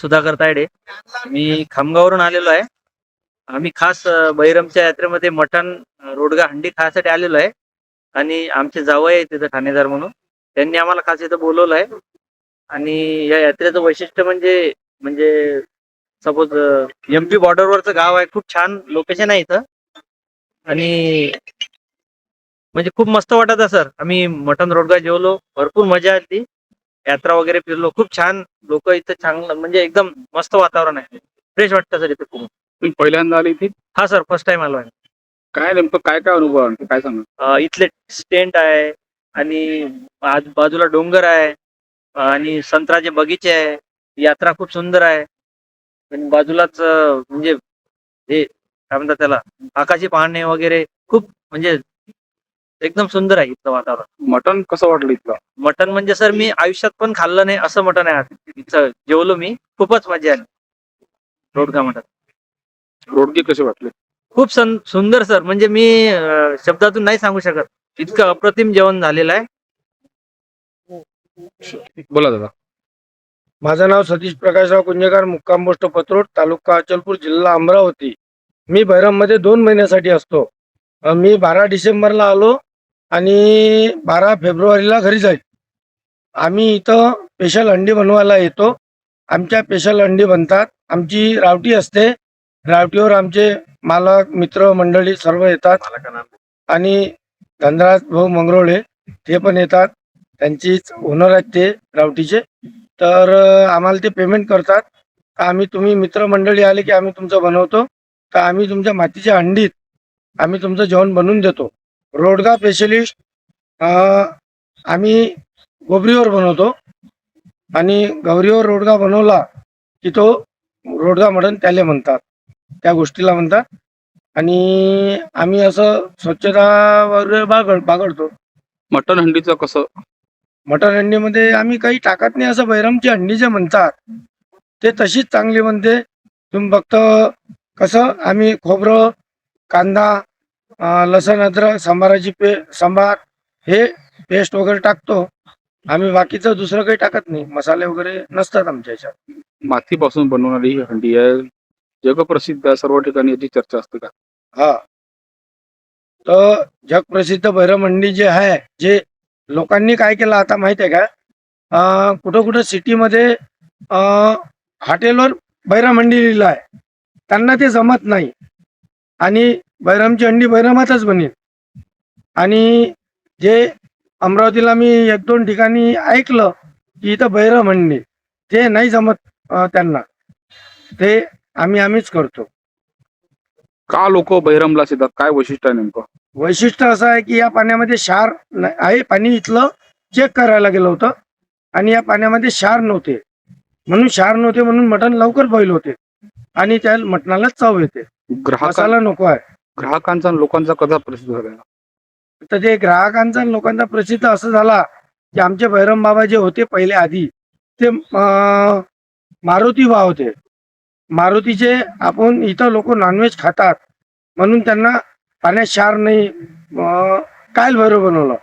सुधाकर तायडे. मी खामगाववरून आलेलो आहे. आम्ही खास बहिरमच्या यात्रेमध्ये मटण रोडगा हंडी खायसाठी आलेलो आहे. आणि आमचे जावई आहे तिथं ठाणेदार म्हणून. त्यांनी आम्हाला खास इथं बोलवलं आहे. आणि या यात्रेचं वैशिष्ट्य म्हणजे म्हणजे सपोज एम पी बॉर्डरवरचं गाव आहे. खूप छान लोकेशन आहे इथं. आणि म्हणजे खूप मस्त वाटत आहे सर. आम्ही मटन रोडगा जेवलो. भरपूर मजा आली. यात्रा वगैरे फिरलो. खूप छान लोक इथं चांगलं म्हणजे एकदम मस्त वातावरण आहे. फ्रेश वाटतं सर इथे खूप. तुम्ही पहिल्यांदा आले इथे? हा सर फर्स्ट टाइम आलो आहे. काय नेमकं काय काय अनुभव आणखी? काय सांगा अं, इथले स्टेंट आहे आणि आज- बाजूला डोंगर आहे. आणि संत्र्याचे बगीचे आहे. यात्रा खूप सुंदर आहे. आणि बाजूलाच अं, म्हणजे हे काय म्हणतात त्याला आकाशी पाहणे वगैरे खूप म्हणजे एकदम सुंदर आहे इथलं वातावरण. मटण कसं वाटलं इथलं? मटन म्हणजे सर मी आयुष्यात पण खाल्लं नाही असं मटन आहे. इथं जेवलो मी खूपच मजा आली. रोडगा मटन रोडगे कसे वाटले? खूप सं- सुंदर सर. म्हणजे मी अं, शब्दातून नाही सांगू शकत. इतकं अप्रतिम जेवण झालेलं आहे. बोला दादा. माझं नाव सतीश प्रकाशराव कुंजेकर मुक्काम पोस्ट पत्रोड तालुका अचलपूर जिल्हा अमरावती. मी मध्ये दोन महिन्यासाठी असतो. अं, मी बारा डिसेंबरला आलो. आणि बारा फेब्रुवारीला घरी जाईल. आम्ही इथं स्पेशल अंडी बनवायला येतो. आमच्या स्पेशल अंडी बनतात. आमची रावटी असते. रावटीवर आमचे मालक मित्र मंडळी सर्व येतात. आणि धनराज भाऊ मंगरोळे ते पण येतात. त्यांचीच ओनर आहेत ते रावटीचे. तर आम्हाला ते पेमेंट करतात. आम्ही तुम्ही मित्रमंडळी आले की आम्ही तुमचं बनवतो. तर आम्ही तुमच्या मातीच्या अंडीत आम्ही तुमचं जेवण बनवून देतो. रोडगा स्पेशलिस्ट आम्ही गोबरीवर बनवतो. आणि गौरीवर रोडगा बनवला की तो रोडगा मटण त्याला म्हणतात. त्या गोष्टीला म्हणतात. आणि आम्ही असं स्वच्छता वगैरे बागड बागडतो. मटण हंडीचं कसं? मटन अंडीमध्ये आम्ही काही टाकत नाही असं बैरमची अंडी जे म्हणतात ते तशीच चांगली बनते. तुम्ही फक्त कसं आम्ही खोबरं कांदा लसण अद्रक सांबाराची पे सांबार हे पेस्ट वगैरे टाकतो. आम्ही बाकीचं दुसरं काही टाकत नाही. मसाले वगैरे नसतात आमच्या ह्याच्यात मातीपासून बनवणारी ही हंडी आहे. जगप्रसिद्ध आहे सर्व ठिकाणी याची चर्चा असते का? हा. तर जगप्रसिद्ध भैरमंडी जे आहे जे लोकांनी काय केलं आता माहीत आहे का? अं, कुठं कुठं सिटीमध्ये हॉटेलवर बैरामंडी लिहिलं आहे. त्यांना ते जमत नाही. आणि बैरामची अंडी बैरामातच बनेल आणि जे अमरावतीला मी एक दोन ठिकाणी ऐकलं की इथं बैरम अंडी ते नाही जमत त्यांना. ते आम्ही आम्हीच करतो. का लोक बहिरमला येतात काय वैशिष्ट्य आहे नेमकं? वैशिष्ट्य असं आहे की या पाण्यामध्ये क्षार न- आहे. पाणी इथलं चेक करायला गेलं होतं आणि या पाण्यामध्ये क्षार नव्हते. म्हणून क्षार नव्हते म्हणून मटण लवकर बॉईल होते आणि त्या मटणाला चव येते. ग्राहक मसाला नको आहे. ग्राहकांचा आणि लोकांचा कसा प्रसिद्ध झाला? तर ते ग्राहकांचा आणि लोकांचा प्रसिद्ध असं झाला की आमचे भैरम बाबा जे होते पहिले आधी ते अं, मारुती बा होते. मारुतीचे आपण इथं लोक नॉनव्हेज खातात म्हणून त्यांना पाण्यात क्षार नाही अं, कायल भैरव बनवलं.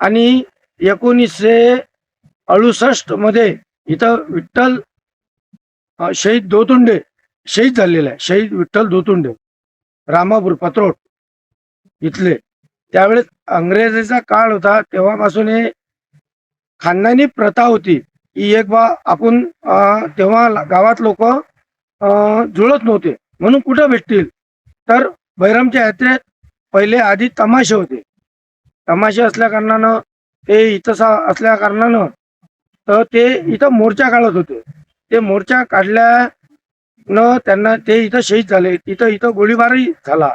आणि एकोणीसशे अडुसष्टमध्ये इथं विठ्ठल अं, शहीद दोतुंडे शहीद झालेले आहे शहीद विठ्ठल दोतुंडे. रामापूर पत्रोट इथले. त्यावेळेस अंग्रेजाचा काळ होता तेव्हापासून हे खानदानी प्रथा होती. की एक बा आपण तेव्हा गावात लोक जुळत नव्हते. म्हणून कुठं भेटतील? तर बैरामच्या यात्रेत पहिले आधी तमाशे होते. तमाशे असल्या कारणानं ते इथं सा- असल्या कारणानं तर ते इथं मोर्चा काढत होते. ते मोर्चा काढल्या न त्यांना ते इथं शहीद झाले. तिथं इथं गोळीबारही झाला.